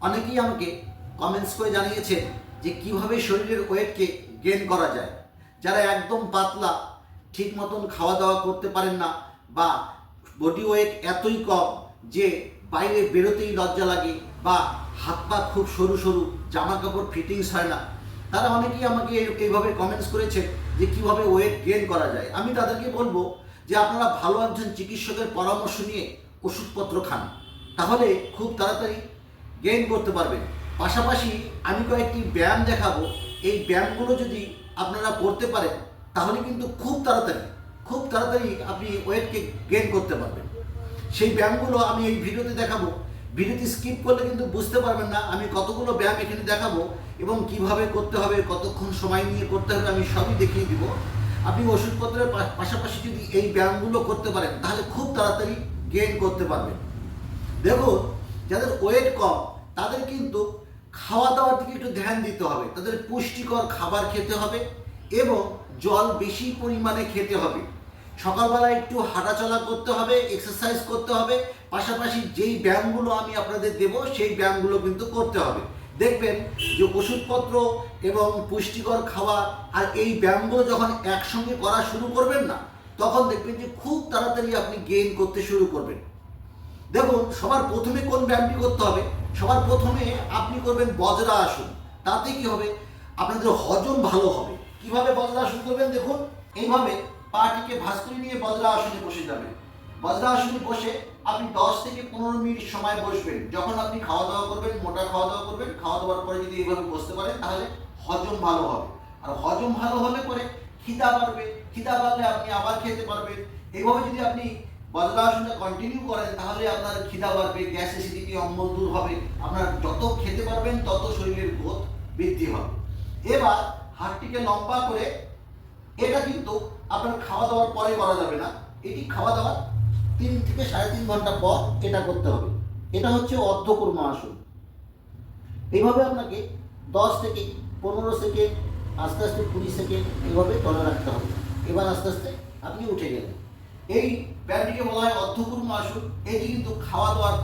অনেকেই আমাকে কমেন্টস করে জানিয়েছেন যে কীভাবে শরীরের ওয়েটকে গেন করা যায়। যারা একদম পাতলা, ঠিক মতন খাওয়া দাওয়া করতে পারেন না বা বডি ওয়েট এতই কম যে বাইরে বেরোতেই লজ্জা লাগে বা হাত পা খুব সরু সরু, জামা কাপড় ফিটিংস হয় না, তারা অনেকেই আমাকে এই- এইভাবে কমেন্টস করেছেন যে কীভাবে ওয়েট গেন করা যায়। আমি তাদেরকে বলব যে আপনারা ভালো একজন চিকিৎসকের পরামর্শ নিয়ে ওষুধপত্র খান। তাহলে খুব তাড়াতাড়ি গেইন করতে পারবেন। পাশাপাশি আমি কয়েকটি ব্যায়াম দেখাবো। এই ব্যায়ামগুলো যদি আপনারা করতে পারেন, তাহলে কিন্তু খুব তাড়াতাড়ি খুব তাড়াতাড়ি আপনি ওয়েটকে গেইন করতে পারবেন। সেই ব্যায়ামগুলো আমি এই ভিডিওতে দেখাবো। ভিডিওটি স্কিপ করলে কিন্তু বুঝতে পারবেন না আমি কতগুলো ব্যায়াম এখানে দেখাবো এবং কীভাবে করতে হবে, কতক্ষণ সময় নিয়ে করতে হবে আমি সবই দেখিয়ে দিব। আপনি ওষুধপত্রের পাশাপাশি যদি এই ব্যায়ামগুলো করতে পারেন, তাহলে খুব তাড়াতাড়ি গেইন করতে পারবেন। দেখুন যাদের ওয়েট কম, তাদের কিন্তু খাওয়া দাওয়ার দিকে একটু ধ্যান দিতে হবে। তাদের পুষ্টিকর খাবার খেতে হবে এবং জল বেশি পরিমাণে খেতে হবে। সকালবেলা একটু হাঁটাচলা করতে হবে এক্সারসাইজ করতে হবে। পাশাপাশি যেই ব্যায়ামগুলো আমি আপনাদের দেব, সেই ব্যায়ামগুলো কিন্তু করতে হবে। দেখবেন যে ওষুধপত্র এবং পুষ্টিকর খাওয়া আর এই ব্যায়ামগুলো যখন একসঙ্গে করা শুরু করবেন না, তখন দেখবেন যে খুব তাড়াতাড়ি আপনি গেইন করতে শুরু করবেন। দেখুন সবার প্রথমে কোন ব্যায়ামটি করতে হবে? সবার প্রথমে আপনি করবেন বজ্রা আসন। তাতে কি হবে? আপনাদের হজম ভালো হবে। কীভাবে বজ্রা আসন করবেন দেখুন? এইভাবে পাটিকে ভাঁজ করে নিয়ে বজ্রা আসনে বসে যাবেন। বজ্রা আসনে বসে আপনি দশ থেকে পনেরো মিনিট সময় বসবেন। যখন আপনি খাওয়া দাওয়া করবেন, মোটা খাওয়া দাওয়া করবেন, খাওয়া দাওয়ার পরে যদি এইভাবে বসতে পারেন, তাহলে হজম ভালো হবে। আর হজম ভালো হলে পরে খিদা বাড়বে। খিদা বাড়লে আপনি আবার খেতে পারবেন। এইভাবে যদি আপনি বজ্রাসনটা কন্টিনিউ করেন, তাহলে আপনার খিদা বাড়বে গ্যাস অ্যাসিডিটি অম্বল দূর হবে। আপনার যত খেতে পারবেন, তত শরীরের গ্রোথ বৃদ্ধি হবে। এবার হাতটিকে লম্বা করে, এটা কিন্তু আপনার খাওয়া দাওয়ার পরে করা যাবে না। এটি খাওয়া দাওয়ার তিন থেকে সাড়ে তিন ঘণ্টা পর এটা করতে হবে। এটা হচ্ছে অর্ধকর্ম আসন। এইভাবে আপনাকে দশ থেকে পনেরো সেকেন্ড, আস্তে আস্তে কুড়ি সেকেন্ড এইভাবে ধরে রাখতে হবে। এবার আস্তে আস্তে আপনি উঠে গেলেন। এই ব্যায়ামটিকে বলা হয় অর্ধপূর্ণ আসন এটি কিন্তু খাওয়া দাওয়ার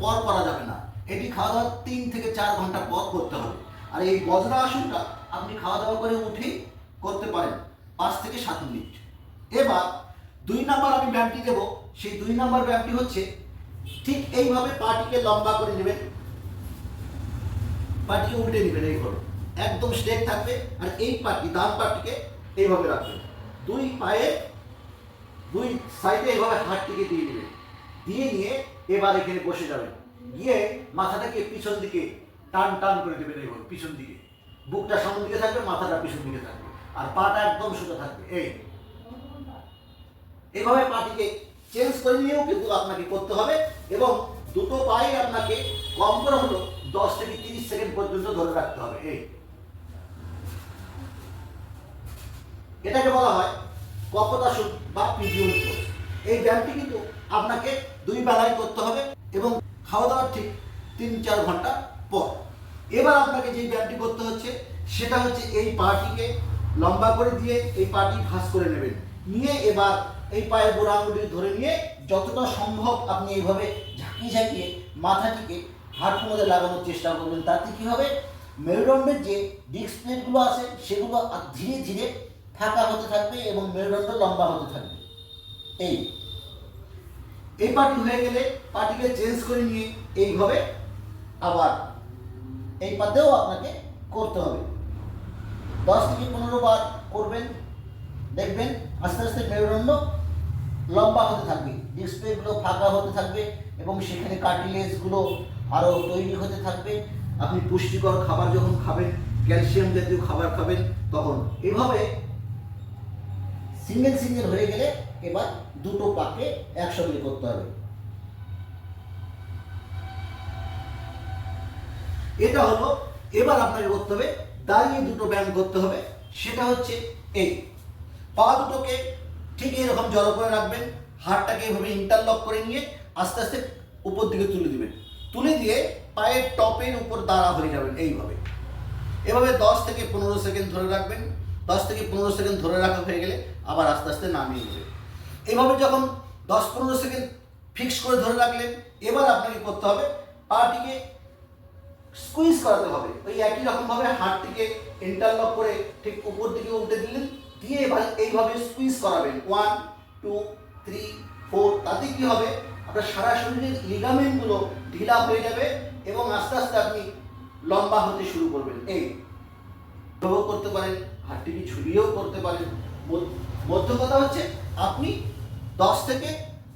পর করা যাবে না। এটি খাওয়া দাওয়ার তিন থেকে চার ঘণ্টা পর করতে হবে। আর এই বজ্রা আসনটা আপনি খাওয়া দাওয়া করে উঠেই করতে পারেন পাঁচ থেকে সাত মিনিট। এবার দুই নাম্বার আমি ব্যায়ামটি দেব। সেই দুই নাম্বার ব্যায়ামটি হচ্ছে ঠিক এইভাবে পাটিকে লম্বা করে নেবেন। পাটিকে উল্টে নেবেন এইভাবে একদম স্ট্রেট থাকবে। আর এই পাটি, ডান পাটিকে এইভাবে রাখবেন। দুই পায়ে দুই সাইডে এভাবে হাতটিকে দিয়ে নেবেন দিয়ে নিয়ে এবার এখানে বসে যাবেন গিয়ে মাথাটাকে পিছন দিকে টান টান করে দেবেন এইভাবে পিছন দিকে। বুকটা সামন দিকে থাকবে, মাথাটা পিছন দিকে থাকবে। আর পাটা একদম সোজা থাকবে। এই। এভাবে পাটিকে চেঞ্জ করে নিয়েও কিন্তু আপনাকে করতে হবে এবং দুটো পায়ে আপনাকে কম করে হলো দশ থেকে তিরিশ সেকেন্ড পর্যন্ত ধরে রাখতে হবে। এই। এটাকে বলা হয় কপদাসন বা পিজিয়ন কোর্স এই ব্যায়ামটি কিন্তু আপনাকে দুই বেলায় করতে হবে এবং খাওয়া দাওয়ার ঠিক তিন চার ঘণ্টা পর। এবার আপনাকে যে ব্যায়ামটি করতে হচ্ছে, সেটা হচ্ছে এই পাটিকে লম্বা করে দিয়ে এই পাটি ভাঁজ করে নেবেন। নিয়ে এবার এই পায়ের গোড়া আঙুলি ধরে নিয়ে যতটা সম্ভব আপনি এইভাবে ঝাঁকিয়ে ঝাঁকিয়ে মাথাটিকে হাঁটুর মধ্যে লাগানোর চেষ্টা করবেন। তাতে কি হবে? মেরুদণ্ডের যে ডিস্ক প্লেটগুলো আছে, সেগুলো ধীরে ধীরে ফাঁকা হতে থাকবে এবং মেরুদণ্ড লম্বা হতে থাকবে। এই। এই পার্টি হয়ে গেলে পার্টিকে চেঞ্জ করে নিয়ে এইভাবে আবার এই পাতেও আপনাকে করতে হবে। দশ থেকে পনেরো বার করবেন, দেখবেন আস্তে আস্তে মেরুদণ্ড লম্বা হতে থাকবে ডিসপ্লেগুলো ফাঁকা হতে থাকবে এবং সেখানে কার্টিলেজগুলো আরও তৈরি হতে থাকবে। আপনি পুষ্টিকর খাবার যখন খাবেন ক্যালসিয়াম জাতীয় খাবার খাবেন, তখন এভাবে সিঙ্গেল সিঙ্গেল হয়ে গেলে এবার দুটো পাকে একসঙ্গে করতে হবে। এটা হলো, এবার আপনাকে করতে হবে, দাঁড়িয়ে দুটো ব্যায়াম করতে হবে, সেটা হচ্ছে এই। পা দুটোকে ঠিক এরকম জড়ো করে রাখবেন, হাতটাকে এভাবে ইন্টারলক করে নিয়ে আস্তে আস্তে উপর দিকে তুলে দিবেন। তুলে দিয়ে পায়ের টপের উপর দাঁড়া হয়ে যাবেন, এইভাবে। এভাবে দশ থেকে পনেরো সেকেন্ড ধরে রাখবেন দশ থেকে পনেরো সেকেন্ড ধরে রাখা হয়ে গেলে আবার আস্তে আস্তে নামিয়ে নেবেন এইভাবে যখন দশ পনেরো সেকেন্ড ফিক্স করে ধরে রাখলেন, এবার আপনাকে করতে হবে পাটিকে স্কুইজ করাতে হবে। ওই একই রকমভাবে হাতটিকে ইন্টারলক করে ঠিক উপর দিকে উল্টে দিলেন, দিয়ে এবার এইভাবে স্কুইজ করাবেন। ওয়ান টু থ্রি ফোর তাতে কী হবে? আপনার সারা শরীরের লিগামেন্টগুলো ঢিলা হয়ে যাবে এবং আস্তে আস্তে আপনি লম্বা হতে শুরু করবেন। এই, এভাবেও করতে পারেন। হাতটিকে ঝুলিয়েও করতে পারেন। মধ্য কথা হচ্ছে, আপনি দশ থেকে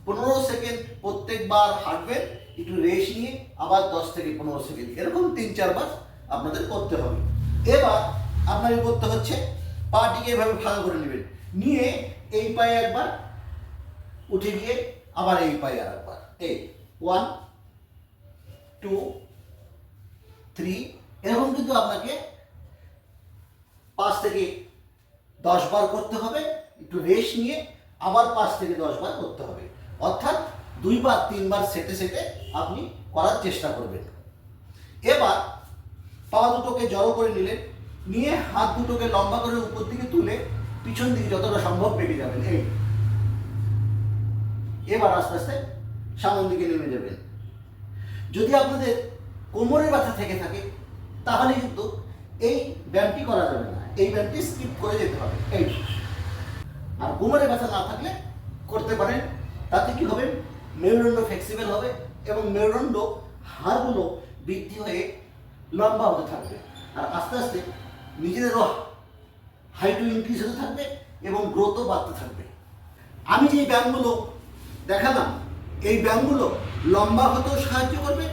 পনেরো সেকেন্ড প্রত্যেকবার হাঁটবেন, একটু রেস্ট নিয়ে আবার দশ থেকে পনেরো সেকেন্ড। এরকম তিন চারবার আপনাদের করতে হবে। এবার আপনাকে করতে হচ্ছে, পাটিকে এভাবে ভালো করে নেবেন। নিয়ে এই পায়ে একবার উঠে গিয়ে আবার এই পায়ে আর একবার এই ওয়ান টু থ্রি এরকম কিন্তু আপনাকে পাঁচ থেকে দশ বার করতে হবে, একটু রেস্ট নিয়ে আবার পাঁচ থেকে দশ বার করতে হবে। অর্থাৎ দুইবার তিনবার সেটে সেটে আপনি করার চেষ্টা করবেন। এবার পা দুটোকে জড়ো করে নিলেন, নিয়ে হাত দুটোকে লম্বা করে উপর দিকে তুলে পিছন দিকে যতটা সম্ভব বেরিয়ে যাবেন, এই। এবার আস্তে আস্তে সামনের দিকে নেমে যাবেন। যদি আপনাদের কোমরের ব্যথা থেকে থাকে, তাহলে কিন্তু এই ব্যায়ামটি করা যাবে না। এই ব্যায়ামটি স্কিপ করে যেতে হবে? এই আর কোমরে ব্যথা না থাকলে করতে পারেন। তাতে কি হবে? মেরুদণ্ড ফ্লেক্সিবল হবে এবং মেরুদণ্ড হাড়গুলো বৃদ্ধি হয়ে লম্বা হতে থাকবে। আর আস্তে আস্তে নিজেদেরও হাইটও ইনক্রিজ হতে থাকবে এবং গ্রোথও বাড়তে থাকবে। আমি যে ব্যায়ামগুলো দেখালাম, এই ব্যায়ামগুলো লম্বা হতেও সাহায্য করবে,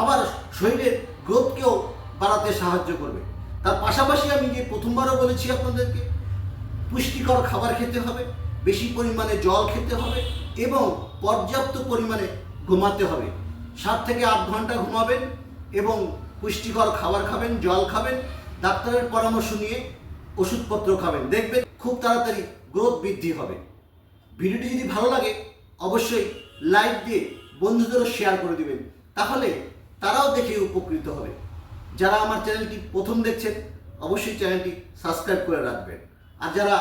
আবার শরীরের গ্রোথকেও বাড়াতে সাহায্য করবে। তার পাশাপাশি আমি যে প্রথমবারও বলেছি আপনাদেরকে, পুষ্টিকর খাবার খেতে হবে, বেশি পরিমাণে জল খেতে হবে এবং পর্যাপ্ত পরিমাণে ঘুমাতে হবে। সাত থেকে আট ঘণ্টা ঘুমাবেন এবং পুষ্টিকর খাবার খাবেন, জল খাবেন, ডাক্তারের পরামর্শ নিয়ে ওষুধপত্র খাবেন। দেখবেন খুব তাড়াতাড়ি গ্রোথ বৃদ্ধি হবে। ভিডিওটি যদি ভালো লাগে, অবশ্যই লাইক দিয়ে বন্ধুদেরও শেয়ার করে দিবেন, তাহলে তারাও দেখে উপকৃত হবে। যারা আমার চ্যানেলটি প্রথম দেখছেন, অবশ্যই চ্যানেলটি সাবস্ক্রাইব করে রাখবেন। আর যারা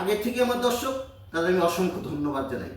আগে থেকে আমার দর্শক, তাদের আমি অসংখ্য ধন্যবাদ জানাই।